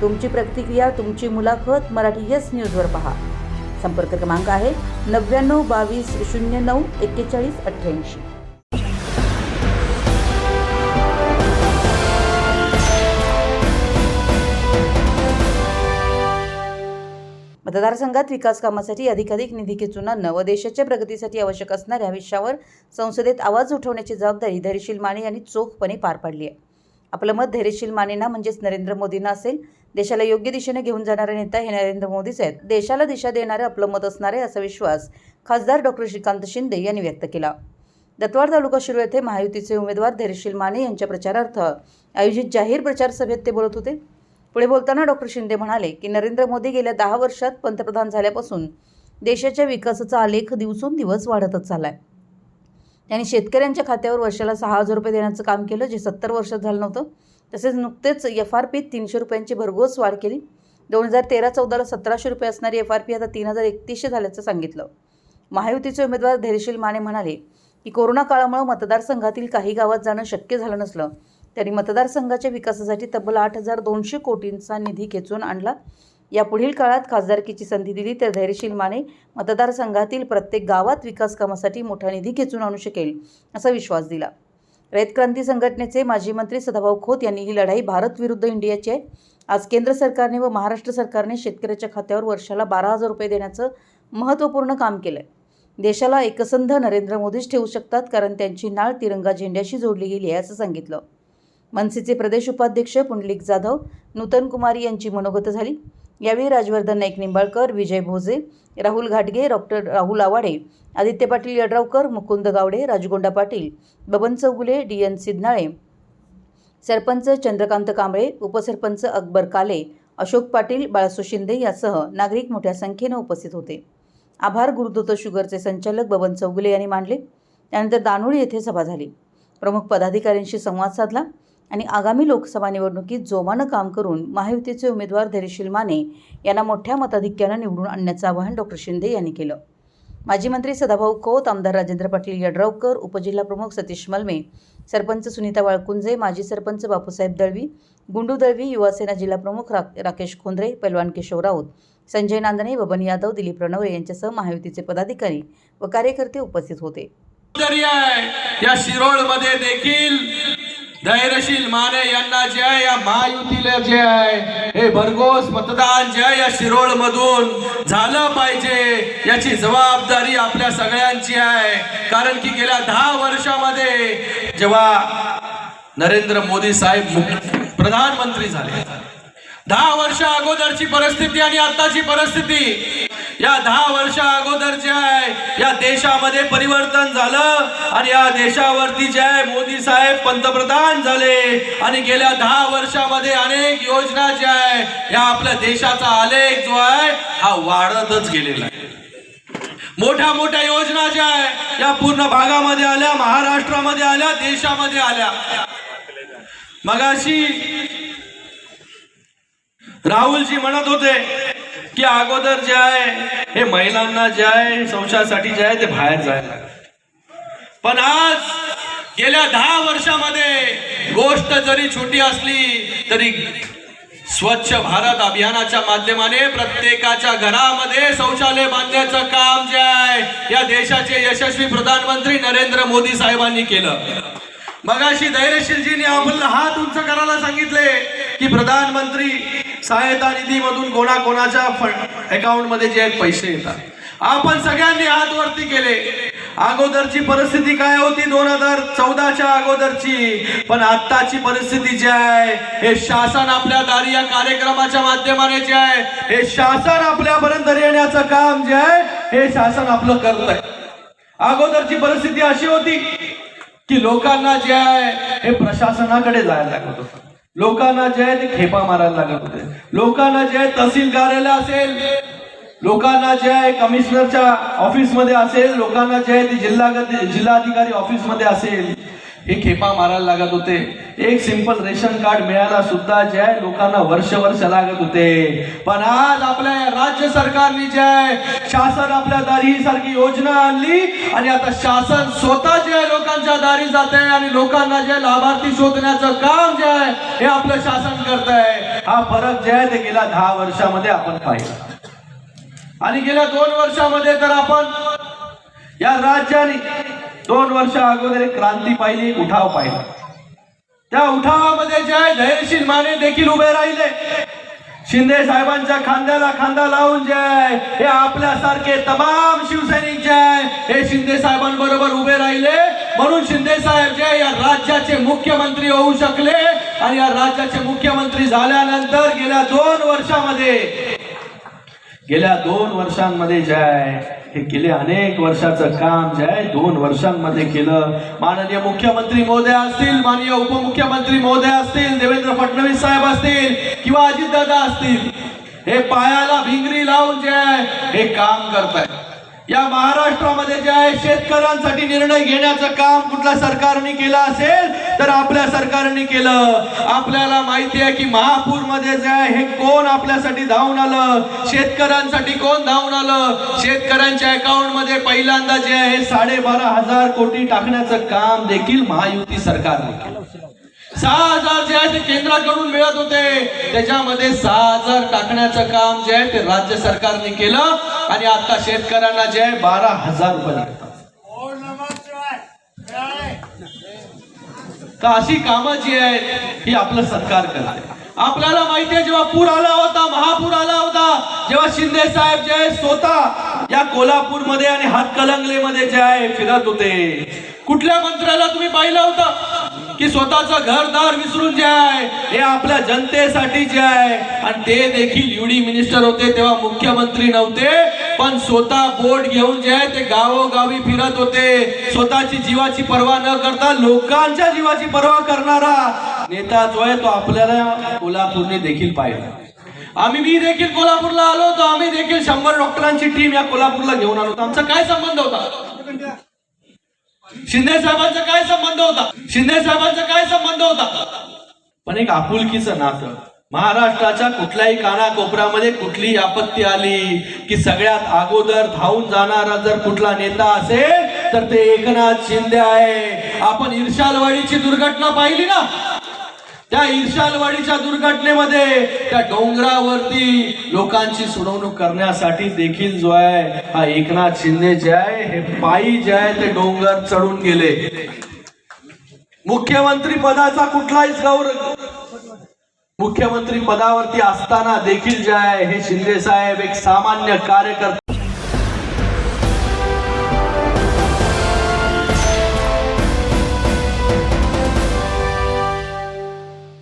तुमची प्रतिक्रिया तुमची मुलाखत मराठी यस न्यूजवर पहा. संपर्क क्रमांक आहे नव्याण्णव बावीस शून्य नऊ एक्केचाळीस अठ्ठ्याऐंशी. मतदारसंघात विकास कामासाठी अधिकाधिक निधी खेचून आणणं व देशाच्या प्रगतीसाठी आवश्यक असणाऱ्या विषयावर संसदेत आवाज उठवण्याची जबाबदारी धैर्यशील माने यांनी चोखपणे पार पाडली आहे. आपलं मत धैर्यशील मानेंना म्हणजेच नरेंद्र मोदींना असेल देशाला योग्य दिशेने घेऊन जाणारे नेता हे नरेंद्र मोदीच आहेत. देशाला दिशा देणारे आपलं मत असणारे असा विश्वास खासदार डॉक्टर श्रीकांत शिंदे यांनी व्यक्त केला. दत्वाड तालुका शिरो येथे महायुतीचे उमेदवार धैर्यशील माने यांच्या प्रचारार्थ आयोजित जाहीर प्रचार सभेत ते बोलत होते. पुढे बोलताना डॉक्टर शिंदे म्हणाले की नरेंद्र मोदी गेल्या दहा वर्षात पंतप्रधान झाल्यापासून देशाच्या विकासाचा आलेख दिवसेंदिवस वाढतच चाललाय. त्यांनी शेतकऱ्यांच्या खात्यावर वर्षाला सहा हजार रुपये देण्याचं काम केलं जे सत्तर वर्षात झालं नव्हतं. तसेच नुकतेच एफ आर पीत तीनशे रुपयांची भरघोस वाढ केली. दोन हजार तेरा चौदाला सतराशे रुपये असणारी एफ आर पी आता तीन हजार एकतीसशे झाल्याचं सांगितलं. महायुतीचे उमेदवार धैर्यशील माने म्हणाले की कोरोना काळामुळे मतदारसंघातील काही गावात जाणं शक्य झालं नसलं. तरी मतदारसंघाच्या विकासासाठी तब्बल आठ हजार दोनशे कोटींचा निधी खेचून आणला. या पुढील काळात खासदारकीची संधी दिली तर धैर्यशील माने मतदारसंघातील प्रत्येक गावात विकास कामासाठी मोठा निधी खेचून आणू शकेल असा विश्वास दिला. रयत क्रांती संघटनेचे माजी मंत्री सदाभाऊ खोत यांनी ही लढाई भारत विरुद्ध इंडियाची आहे. आज केंद्र सरकारने व महाराष्ट्र सरकारने शेतकऱ्याच्या खात्यावर वर्षाला बारा हजार रुपये देण्याचं महत्त्वपूर्ण काम केलं आहे देशाला एकसंध नरेंद्र मोदीच ठेवू शकतात कारण त्यांची नाळ तिरंगा झेंड्याशी जोडली गेली आहे असं सांगितलं. मनसेचे प्रदेश उपाध्यक्ष पुंडलिक जाधव नूतन कुमारी यांची मनोगत झाली. यावेळी राजवर्धन नाईक निंबाळकर विजय भोजे राहुल घाटगे doctor Rahul Awade Aditya Patil Yadravkar Mukund Gawade Rajgonda Patil Baban Chougule D N Siddhanale sarpanch Chandrakant Kamble upsarpanch Akbar Kale Ashok Patil Balaso Shinde यासह नागरिक मोठ्या संख्येनं उपस्थित होते. आभार गुरुदत्त शुगरचे संचालक बबन चौगुले यांनी मांडले त्यानंतर दानोळी येथे सभा झाली. प्रमुख पदाधिकाऱ्यांशी संवाद साधला. आणि आगामी लोकसभा निवडणुकीत जोमानं काम करून महायुतीचे उमेदवार धैर्यशील माने यांना मोठ्या मताधिक्यानं निवडून आणण्याचं आवाहन डॉक्टर शिंदे यांनी केलं. माजी मंत्री सदाभाऊ खोत आमदार राजेंद्र पाटील यड्रावकर उपजिल्हाप्रमुख सतीश मलमे सरपंच सुनीता वाळकुंजे माजी सरपंच बापूसाहेब दळवी गुंडू दळवी युवासेना जिल्हाप्रमुख रा राकेश खोंद्रे पैलवान केशव राऊत संजय नांदणे बबन यादव दिलीप रणवरे यांच्यासह महायुतीचे पदाधिकारी व कार्यकर्ते उपस्थित होते. या शिरोळमध्ये देखील धैर्यशील माने यांना जे आहे या महायुतीला जे आहे हे भरघोस मतदान जे आहे या शिरोळ मधून झालं पाहिजे याची जबाबदारी आपल्या सगळ्यांची आहे. कारण की गेल्या दहा वर्षामध्ये जेव्हा नरेंद्र मोदी साहेब प्रधानमंत्री झाले दहा वर्ष अगोदरची परिस्थिती आणि आताची परिस्थिती. या दहा वर्षा अगोदर आहे. या देशामध्ये परिवर्तन झालं आणि या देशावरती जे आहे मोदी साहेब पंतप्रधान झाले. आणि गेल्या दहा वर्षामध्ये अनेक योजना ज्या आहे या आपल्या देशाचा आलेख जो आहे हा वाढतच गेलेला आहे. मोठ्या मोठ्या योजना ज्या आहे या पूर्ण भागामध्ये आल्या महाराष्ट्रामध्ये आल्या देशामध्ये आल्या. मगाशी राहुलजी म्हणत होते की अगोदर जे आहे हे महिलांना जे आहे संशयासाठी जे आहे ते बाहेर जायला पण आज गेल्या दहा वर्षामध्ये गोष्ट जरी छोटी असली तरी स्वच्छ भारत अभियानाच्या माध्यमाने प्रत्येकाच्या घरामध्ये शौचालय बांधण्याचं काम जे आहे या देशाचे यशस्वी प्रधानमंत्री नरेंद्र मोदी साहेबांनी केलं. मगाशी धैर्यशीलजीने आपल्याला हात उंच करायला सांगितले की प्रधानमंत्री सहायता निधी मधून कोणाकोणाच्या अकाउंटमध्ये जे आहेत पैसे येतात. आपण सगळ्यांनी हात वरती केले. अगोदरची परिस्थिती काय होती दोन हजार चौदाच्या अगोदरची? पण आत्ताची परिस्थिती जी आहे हे शासन आपल्या दारी या कार्यक्रमाच्या माध्यमाने जे आहे हे शासन आपल्यापर्यंत येण्याचं काम जे आहे हे शासन आपलं करत आहे अगोदरची परिस्थिती अशी होती की लोकांना जे आहे हे प्रशासनाकडे जायला लागत होतं. लोकांना जे आहे ते खेपा मारायला लागत होते. लोकांना जे आहे तहसील कार्यालय असेल लोकांना जे आहे कमिशनरच्या ऑफिसमध्ये असेल लोकांना जे आहे ते जिल्हा जिल्हाधिकारी ऑफिसमध्ये असेल हे खेपा मारायला लागत होते. एक सिंपल रेशन कार्ड मिळायला सुद्धा जे आहे लोकांना वर्ष वर्ष लागत होते. पण आज आपल्या राज्य सरकारने जे आहे शासन आपल्या दारी सारखी योजना आणली आणि आता शासन स्वतः जे आहे लोकांच्या दारी जात आहे आणि लोकांना जे लाभार्थी शोधण्याचं काम जे आहे हे आपलं शासन करत आहे हा फरक जे आहे ते गेल्या दहा वर्षामध्ये आपण पाहिला. आणि गेल्या दोन वर्षामध्ये तर आपण या राज्याने दोन वर्ष अगोदर एक क्रांती पाहिली उठाव पाहिला. त्या उठावामध्ये जे आहे धैर्यशील माने देखील उभे राहिले. शिंदे साहेबांच्या खांद्याला खांदा लावून जे आहे हे आपल्यासारखे तमाम शिवसैनिक जे आहे हे शिंदे साहेबांबरोबर उभे राहिले. म्हणून शिंदे साहेब जे या राज्याचे मुख्यमंत्री होऊ शकले. आणि या राज्याचे मुख्यमंत्री झाल्यानंतर गेल्या दोन वर्षामध्ये गेल्या दोन वर्षांमध्ये जे आहे हे गेले अनेक वर्षाचं काम जे आहे दोन वर्षांमध्ये केलं. माननीय मुख्यमंत्री महोदय असतील माननीय उपमुख्यमंत्री महोदय असतील देवेंद्र फडणवीस साहेब असतील किंवा अजितदादा असतील हे पायाला भिंगरी लावून जे आहे हे काम करतायत. या महाराष्ट्रामध्ये जे आहे शेतकऱ्यांसाठी निर्णय घेण्याचं काम कुठल्या सरकारने केलं असेल तर आपल्या सरकारने केलं. आपल्याला माहिती आहे की महापूरमध्ये जे आहे हे कोण आपल्यासाठी धावून आलं? शेतकऱ्यांसाठी कोण धावून आलं? शेतकऱ्यांच्या अकाउंटमध्ये पहिल्यांदा जे आहे साडेबारा हजार कोटी टाकण्याचं काम देखील महायुती सरकारने केलं. सहा हजार जे आहे ते केंद्राकडून मिळत होते. त्याच्यामध्ये सहा हजार टाकण्याचं काम जे आहे ते राज्य सरकारने केलं आणि आता शेतकऱ्यांना जे आहे बारा हजार रुपये मिळतात तर अशी कामं जी आहेत ही आपलं सरकार करते. आपल्याला माहिती आहे जेव्हा पूर आला होता महापूर आला होता जेव्हा शिंदे साहेब जे आहे स्वतः या कोल्हापूरमध्ये आणि हातकलंगलेमध्ये जे आहे फिरत होते. कुठल्या मंत्र्याला तुम्ही पाहिलं होतं? की स्वतःचं घरदार विसरून जे आहे हे आपल्या जनतेसाठी जे आहे. आणि ते देखील युडी मिनिस्टर होते तेव्हा मुख्यमंत्री नव्हते पण स्वतः बोट घेऊन जे आहे ते गावोगावी फिरत होते. स्वतःची जीवाची पर्वा न करता लोकांच्या जीवाची पर्वा करणारा नेता जो आहे तो आपल्याला कोल्हापूरने देखील पाहिला. आम्ही मी देखील कोल्हापूरला आलो होतो. आम्ही देखील शंभर डॉक्टरांची टीम या कोल्हापूरला घेऊन आलो होतो. आमचा काय संबंध होता? शिंदे साहेबांचा काय संबंध होता? शिंदे साहेबांचा काय संबंध होता? पण एक आपुलकीचं नातं. महाराष्ट्राच्या कुठल्याही कानाकोपऱ्यामध्ये कुठली आपत्ती आली की सगळ्यात अगोदर धावून जाणारा जर कुठला नेता असेल तर ते एकनाथ शिंदे आहे. आपण इर्शालवाडीची दुर्घटना पाहिली ना? त्या ईर्षालवाडीच्या दुर्घटनेमध्ये त्या डोंगरावरती लोकांची सोडवणूक करण्यासाठी देखील जो आहे हा एकनाथ शिंदे जे आहे हे पायी जे आहे ते डोंगर चढून गेले. मुख्यमंत्री पदाचा कुठलाही गौरव मुख्यमंत्री पदावरती असताना देखील जे आहे हे शिंदे साहेब एक सामान्य कार्यकर्ता